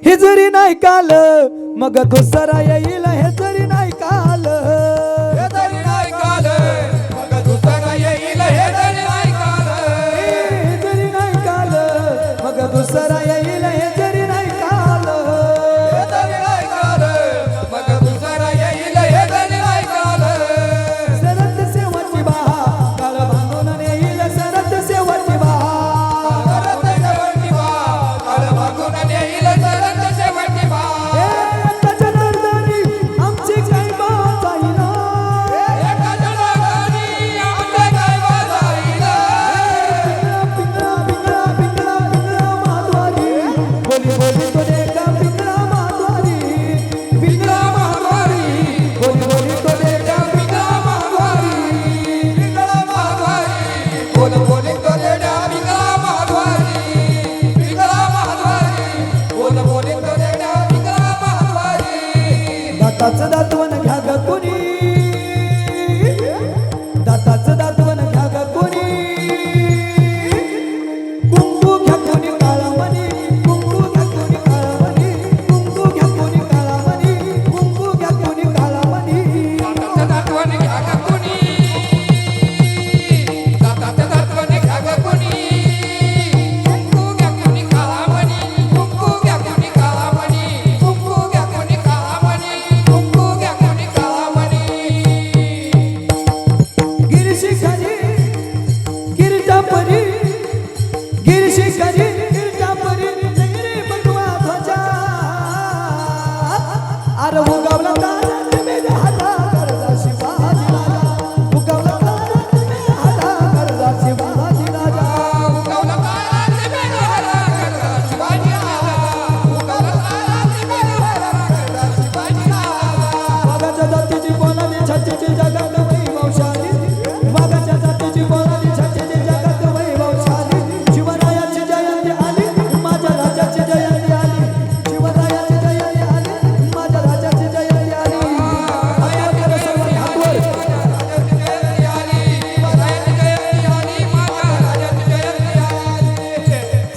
हे जरी नाही काल मग दुसरा येईल हे जरी नाही काल. जरी नाही काल मग दुसरा येईल हे जरी नाही काल. मग touch that one